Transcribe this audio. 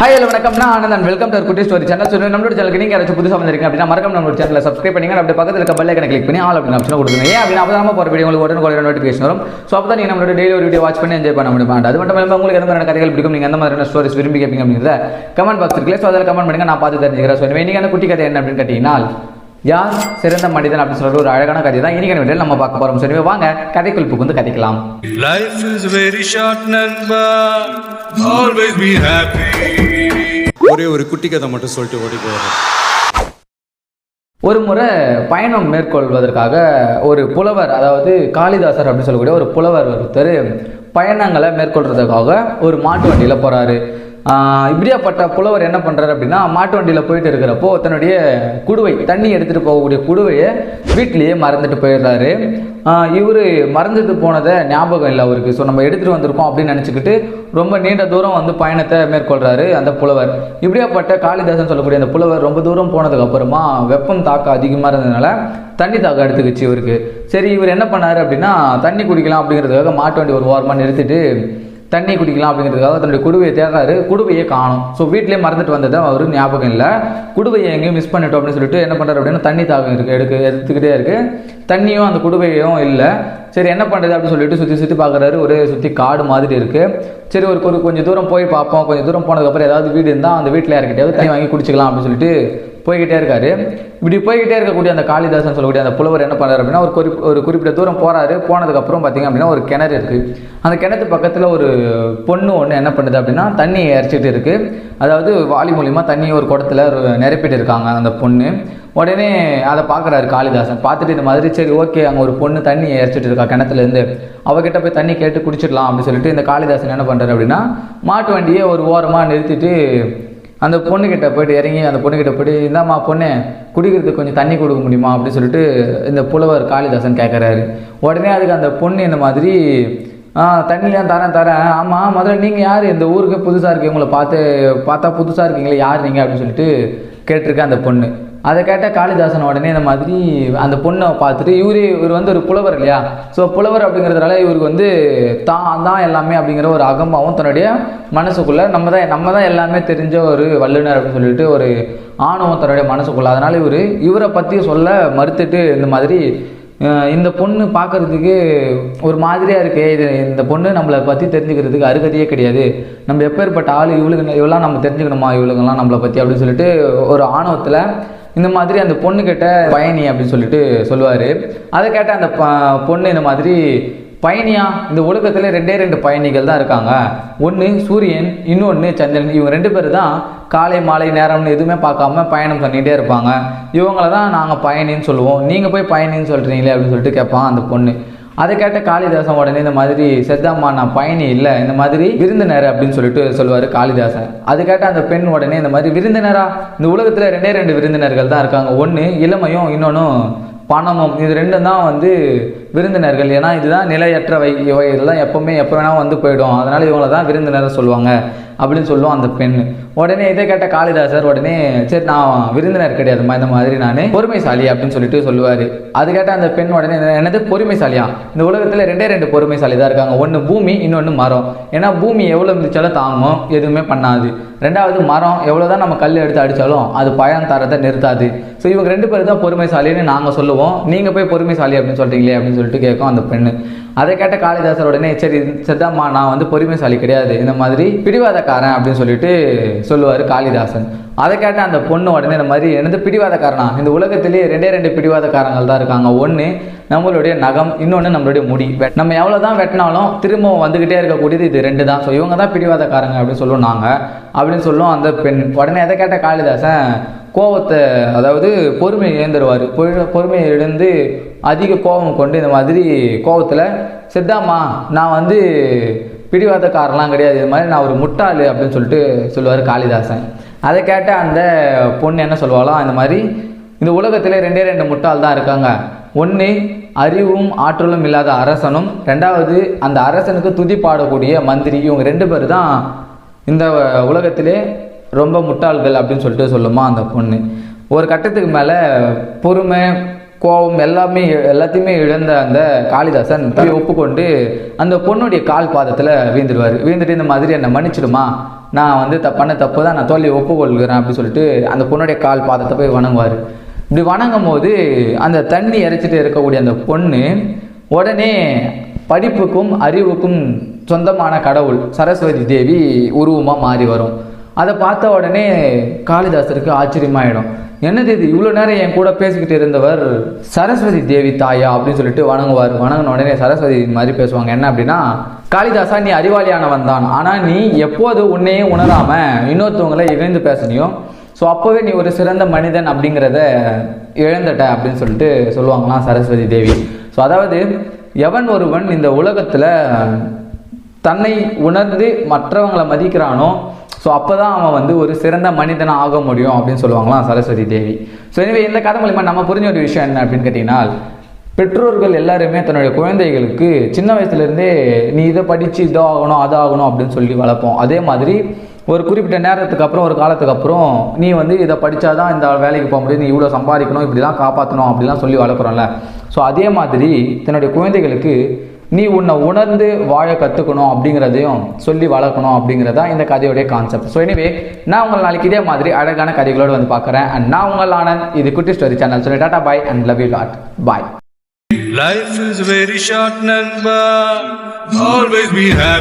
Hi hello வணக்கம். நான் Anand welcome to Kutty story channel சொல்லி நம்மளோட சேனலுக்கு நீங்கள் யாராச்சும் புதுசாக வந்திருக்கீங்க அப்படின்னா மறக்காம நம்மளோட சேனலை சப்ஸ்கிரைப் பண்ணிங்க. அப்படி பக்கத்தில் இருக்க பெல் கிளிக் பண்ணி ஆல் அப்படின்னு ஆப்ஷன் கொடுங்க ஏன் அப்படின்னா அப்பதான் போகிற வீடியோ உங்களுக்கு உடனே உடனே நோட்டிஃபிகேஷன் வரும். ஸோ அப்போ தான் நீங்கள் நம்மளோட டெய்லி ஒரு வீடியோ வாட்ச் பண்ணி என்ஜாய் பண்ண முடியும். அது மட்டும் இல்லாமல் உங்களுக்கு எந்த மாதிரியான கதைகள் பிடிக்கும் நீங்கள் எந்த மாதிரியான ஸ்டோரிஸ் விரும்பி கேட்பீங்க அப்படிங்கிறத கமெண்ட் பாக்ஸ் இருக்குல்ல ஸோ அதில் கமெண்ட் பண்ணுங்க நான் பார்த்து தெரிஞ்சுக்கிறேன். ஸோ நீங்கள் அந்த குட்டி கதை என்ன அப்படின்னு கேட்டீங்கன்னா யார் சிறந்த மனிதன் அப்படின்னு சொல்லிட்டு ஒரு அழகான கதை தான் இன்னைக்கு வீடியோவில் நம்ம பார்க்க போகிறோம் சரி வாங்க கதைக்குறிப்புக்கு வந்து கதைக்கலாம். Be happy. ஒரே ஒரு குட்டி கதை மட்டும் சொல்லிட்டு ஓடி போயிடுறேன். ஒரு முறை பயணம் மேற்கொள்வதற்காக ஒரு புலவர் அதாவது காளிதாசர் அப்படின்னு சொல்லக்கூடிய ஒரு புலவர் ஒருத்தர் பயணங்களை மேற்கொள்றதுக்காக ஒரு மாட்டு வண்டியில் போகிறாரு இப்படியாப்பட்ட புலவர் என்ன பண்ணுறாரு அப்படின்னா மாட்டு வண்டியில் போயிட்டு இருக்கிறப்போ தன்னுடைய குடுவை தண்ணி எடுத்துகிட்டு போகக்கூடிய குடுவையை வீட்லேயே மறந்துட்டு போயிடுறாரு. இவர் மறந்துட்டு போனதை ஞாபகம் இல்லை அவருக்கு. ஸோ நம்ம எடுத்துகிட்டு வந்திருக்கோம் அப்படின்னு நினச்சிக்கிட்டு ரொம்ப நீண்ட தூரம் வந்து பயணத்தை மேற்கொள்கிறாரு அந்த புலவர். இப்படியாப்பட்ட காளிதாசன் சொல்லக்கூடிய அந்த புலவர் ரொம்ப தூரம் போனதுக்கப்புறமா வெப்பம் தாக்கம் அதிகமாக இருந்ததுனால தண்ணி தாக்கம் எடுத்துக்கிச்சு இவருக்கு. சரி இவர் என்ன பண்ணார் அப்படின்னா தண்ணி குடிக்கலாம் அப்படிங்கிறதுக்காக மாட்டு வண்டி ஒரு ஓரமாக நிறுத்திட்டு தண்ணி குடிக்கலாம் அப்படிங்கிறதுக்காக தன்னுடைய குடுவையை தேடுறாரு. குடுவையை காணும். ஸோ வீட்டிலே மறந்துட்டு வந்தது அவரு ஞாபகம் இல்லை. குடுவையை எங்கேயும் மிஸ் பண்ணிட்டோம் அப்படின்னு சொல்லிட்டு என்ன பண்ணுறாரு அப்படின்னா தண்ணி தாகம் இருக்குது எடுக்க எடுத்துக்கிட்டே இருக்குது தண்ணியும் அந்த குடுவையும் இல்லை. சரி என்ன பண்ணுறது அப்படின்னு சொல்லிட்டு சுற்றி சுற்றி பார்க்குறாரு ஒரே சுற்றி காடு மாதிரி இருக்குது சரி ஒரு ஒரு கொஞ்சம் தூரம் போய் பார்ப்போம். கொஞ்சம் தூரம் போனதுக்கப்புறம் ஏதாவது வீடு இருந்தால் அந்த வீட்டில் யார்கிட்டயாவது தண்ணி வாங்கி குடிச்சிக்கலாம் அப்படின்னு சொல்லிட்டு போய்கிட்டே இருக்காரு. இப்படி போய்கிட்டே இருக்கக்கூடிய அந்த காளிதாசன் சொல்லக்கூடிய அந்த புலவர் என்ன பண்ணுறாரு அப்படின்னா ஒரு குறி ஒரு குறிப்பிட்ட தூரம் போறாரு. போனதுக்கப்புறம் பார்த்தீங்க அப்படின்னா ஒரு கிணறு இருக்கு. அந்த கிணத்து பக்கத்தில் ஒரு பொண்ணு ஒன்று என்ன பண்ணுது அப்படின்னா தண்ணி இறைச்சிட்டு இருக்கு. அதாவது வாலி மூலியமா தண்ணியை ஒரு குடத்துல நிரப்பிட்டு இருக்காங்க அந்த பொண்ணு. உடனே அதை பார்க்குறாரு காளிதாசன். பார்த்துட்டு இந்த மாதிரி சரி ஓகே அங்கே ஒரு பொண்ணு தண்ணி இறைச்சிட்டு இருக்கா கிணத்துலேருந்து அவகிட்ட போய் தண்ணி கேட்டு குடிச்சிடலாம் அப்படின்னு சொல்லிட்டு இந்த காளிதாசன் என்ன பண்ணுறாரு அப்படின்னா மாட்டு வண்டியை ஒரு ஓரமாக நிறுத்திட்டு அந்த பொண்ணுக்கிட்ட போயிட்டு இறங்கி அந்த பொண்ணுக்கிட்ட போயிட்டு இந்தாம்மா பொண்ணு குடிக்கிறதுக்கு கொஞ்சம் தண்ணி கொடுக்க முடியுமா அப்படின்னு சொல்லிட்டு இந்த புலவர் காளிதாசன் கேட்குறாரு உடனே அதுக்கு அந்த பொண்ணு இந்த மாதிரி ஆ தண்ணிலாம் தரேன் தரேன். ஆமாம் முதல்ல நீங்கள் யார்? இந்த ஊருக்கு புதுசாக இருக்கீங்க. உங்களை பார்த்து பார்த்தா புதுசாக இருக்கீங்களே யார் நீங்கள் அப்படின்னு சொல்லிட்டு கேட்டிருக்கேன் அந்த பொண்ணு. அதை கேட்டால் காளிதாசன் உடனே இந்த மாதிரி அந்த பொண்ணை பார்த்துட்டு இவரு இவர் வந்து ஒரு புலவர் இல்லையா? ஸோ புலவர் அப்படிங்கிறதுனால இவருக்கு வந்து தான் தான் எல்லாமே அப்படிங்கிற ஒரு அகம்பாவும் தன்னுடைய மனசுக்குள்ள நம்ம தான் நம்ம தான் எல்லாமே தெரிஞ்ச ஒரு வல்லுனர் அப்படின்னு சொல்லிட்டு ஒரு ஆணவம் தன்னுடைய மனசுக்குள்ள. அதனால இவர் இவரை பற்றி சொல்ல மறுத்துட்டு இந்த மாதிரி இந்த பொண்ணு பார்க்கறதுக்கு ஒரு மாதிரியாக இருக்கே இது இந்த பொண்ணு நம்மளை பற்றி தெரிஞ்சுக்கிறதுக்கு அருகதையே கிடையாது. நம்ம எப்பேற்பட்ட ஆள் இவளுக்கு இவெல்லாம் நம்ம தெரிஞ்சுக்கணுமா இவளுங்கெல்லாம் நம்மளை பற்றி அப்படின்னு சொல்லிட்டு ஒரு ஆணவத்தில் இந்த மாதிரி அந்த பொண்ணு கிட்ட பயணி அப்படின்னு சொல்லிட்டு சொல்லுவார். அதை கேட்ட அந்த ப- பொண்ணு இந்த மாதிரி பயணியா இந்த உலகத்தில் ரெண்டே ரெண்டு பயணிகள் தான் இருக்காங்க. ஒன்று சூரியன் இன்னொன்று சந்திரன். இவங்க ரெண்டு பேர் தான் காலை மாலை நேரம்னு எதுவுமே பார்க்காம பயணம் பண்ணிகிட்டே இருப்பாங்க. இவங்கள தான் நாங்கள் பயணின்னு சொல்லுவோம். நீங்கள் போய் பயணின்னு சொல்கிறீங்களே அப்படின்னு சொல்லிட்டு கேட்பான் அந்த பொண்ணு. அதை கேட்ட காளிதாசன் உடனே இந்த மாதிரி செத்தம்மா நான் பயணி இல்லை இந்த மாதிரி விருந்தினர் அப்படின்னு சொல்லிட்டு சொல்லுவார் காளிதாசன். அது கேட்ட அந்த பெண் உடனே இந்த மாதிரி விருந்தினரா? இந்த உலகத்தில் ரெண்டே ரெண்டு விருந்தினர்கள் தான் இருக்காங்க. ஒன்று இளமையும் இன்னொன்றும் பணமும். இது ரெண்டும் தான் வந்து விருந்தினர்கள். ஏன்னா இதுதான் நிலையற்றவை இவை. இதெல்லாம் எப்பவுமே எப்போ வேணால் வந்து போயிடும். அதனால இவங்கள தான் விருந்தினர் சொல்லுவாங்க அப்படின்னு சொல்லுவோம் அந்த பெண். உடனே இதை கேட்ட காளிதாசர் உடனே சரி நான் விருந்தினர் கிடையாதுமா இந்த மாதிரி நான் பொறுமைசாலி அப்படின்னு சொல்லிட்டு சொல்லுவார். அது கேட்ட அந்த பெண் உடனே என்னது பொறுமைசாலியா? இந்த உலகத்தில் ரெண்டே ரெண்டு பொறுமைசாலி தான் இருக்காங்க. ஒன்று பூமி இன்னொன்று மரம். ஏன்னா பூமி எவ்வளோ இருந்துச்சாலும் தாங்கும். எதுவுமே பண்ணாது. ரெண்டாவது மரம் எவ்வளோ தான் நம்ம கல் எடுத்து அடித்தாலும் அது பயன் தரதை நிறுத்தாது. ஸோ இவங்க ரெண்டு பேர் தான் பொறுமைசாலின்னு நாங்கள் சொல்லுவோம். நீங்கள் போய் பொறுமைசாலி அப்படின்னு சொல்கிறீங்களே அப்படின்னு சொல்லிட்டு கேட்கும் அந்த பெண்ணு. அதை கேட்ட காளிதாசர் உடனே சரி சித்தம்மா நான் வந்து பொறுமைசாலி கிடையாது. இந்த மாதிரி பிடிவாதக்காரன் அப்படின்னு சொல்லிட்டு சொல்லுவார் காளிதாசன். அதை கேட்ட அந்த பொண்ணு உடனே இந்த மாதிரி எனது பிடிவாதக்காரனா? இந்த உலகத்திலேயே ரெண்டே ரெண்டு பிடிவாதக்காரங்கள் தான் இருக்காங்க. ஒன்று நம்மளுடைய நகம் இன்னொன்று நம்மளுடைய முடி. வெட்- நம்ம எவ்வளோ தான் வெட்டினாலும் திரும்பவும் வந்துக்கிட்டே இருக்கக்கூடியது இது ரெண்டு தான். ஸோ இவங்க தான் பிடிவாதக்காரங்க அப்படின்னு சொல்லுவோம் நாங்கள் அப்படின்னு சொல்லுவோம் அந்த பெண். உடனே எதை கேட்ட காளிதாசன் கோவத்தை அதாவது பொறுமையை இழந்துருவார் பொறுமையை இழந்து அதிக கோபம் கொண்டு இந்த மாதிரி கோவத்தில் சித்தாம்மா நான் வந்து பிடிவாதக்காரலாம் கிடையாது. இது மாதிரி நான் ஒரு முட்டாள் அப்படின்னு சொல்லிட்டு சொல்லுவார் காளிதாசன். அதை கேட்ட அந்த பொண்ணு என்ன சொல்லுவாளாம் அந்த மாதிரி இந்த உலகத்தில் ரெண்டே ரெண்டு முட்டால் தான் இருக்காங்க. ஒன்று அறிவும் ஆற்றலும் இல்லாத அரசனும் ரெண்டாவது அந்த அரசனுக்கு துதி பாடக்கூடிய மந்திரி இவங்க ரெண்டு பேர் தான் இந்த உலகத்திலே ரொம்ப முட்டாள்கள் அப்படின்னு சொல்லிட்டு சொல்லுமா அந்த பொண்ணு. ஒரு கட்டத்துக்கு மேலே பொறுமை கோபம் எல்லாமே எல்லாத்தையுமே இழந்த அந்த காளிதாசன் போய் ஒப்புக்கொண்டு அந்த பொண்ணுடைய கால் பாதத்தில் வீழ்ந்துடுவார். வீழ்ந்துட்டு இந்த மாதிரி என்னை மன்னிச்சிடுமா நான் வந்து த பண்ண தப்பு தான் நான் தோல்வியை ஒப்புக்கொள்கிறேன் அப்படின்னு சொல்லிட்டு அந்த பொண்ணுடைய கால் பாதத்தை போய் வணங்குவார். இப்படி வணங்கும் போது அந்த தண்ணி இறைச்சிட்டு இருக்கக்கூடிய அந்த பொண்ணு உடனே படிப்புக்கும் அறிவுக்கும் சொந்தமான கடவுள் சரஸ்வதி தேவி உருவமாக மாறி வரும். அதை பார்த்த உடனே காளிதாசருக்கு ஆச்சரியமாயிடும். என்னது இது இவ்வளோ நேரம் என் கூட பேசிக்கிட்டு இருந்தவர் சரஸ்வதி தேவி தாயா? அப்படின்னு சொல்லிட்டு வணங்குவார். வணங்கின உடனே சரஸ்வதி மாதிரி பேசுவாங்க. என்ன அப்படின்னா காளிதாசா நீ அறிவாளியானவன் தான். ஆனால் நீ எப்போது உன்னையே உணராமல் இன்னொருத்தவங்களை இணைந்து பேசுனியோ ஸோ அப்போவே நீ ஒரு சிறந்த மனிதன் அப்படிங்கிறத இழந்துட்ட அப்படின்னு சொல்லிட்டு சொல்லுவாங்களாம் சரஸ்வதி தேவி. ஸோ அதாவது எவன் ஒருவன் இந்த உலகத்தில் தன்னை உணர்ந்து மற்றவங்களை மதிக்கிறானோ ஸோ அப்போ தான் அவன் வந்து ஒரு சிறந்த மனிதனாக ஆக முடியும் அப்படின்னு சொல்லுவாங்களாம் சரஸ்வதி தேவி. ஸோ எனவே இந்த கதை மூலிமா நம்ம புரிஞ்ச ஒரு விஷயம் என்ன அப்படின்னு கேட்டிங்கன்னா பெற்றோர்கள் எல்லாருமே தன்னுடைய குழந்தைகளுக்கு சின்ன வயசுலேருந்தே நீ இதை படித்து இதோ ஆகணும் அது ஆகணும் அப்படின்னு சொல்லி வளர்ப்போம். அதே மாதிரி ஒரு குறிப்பிட்ட நேரத்துக்கு அப்புறம் ஒரு காலத்துக்கு அப்புறம் நீ வந்து இதை படித்தாதான் இந்த வேலைக்கு போக முடியும் நீ இவ்வளோ சம்பாதிக்கணும் இப்படிலாம் காப்பாற்றணும் அப்படிலாம் சொல்லி வளர்க்குறோம்ல. ஸோ அதே மாதிரி தன்னுடைய குழந்தைகளுக்கு நீ உன்னை உணர்ந்து வாழ கற்றுக்கணும் அப்படிங்கிறதையும் சொல்லி வளர்க்கணும் அப்படிங்கிறதா இந்த கதையோடைய கான்செப்ட் ஸோ எனவே நான் உங்கள் நாளைக்கு இதே மாதிரி அழகான கதைகளோடு வந்து பார்க்குறேன். அண்ட் நான் உங்கள் ஆனந்த். இது குட்டி ஸ்டோரி சேனல் சொல்லி tata bye and love you lot bye Life is very short, Nanba. Always be happy.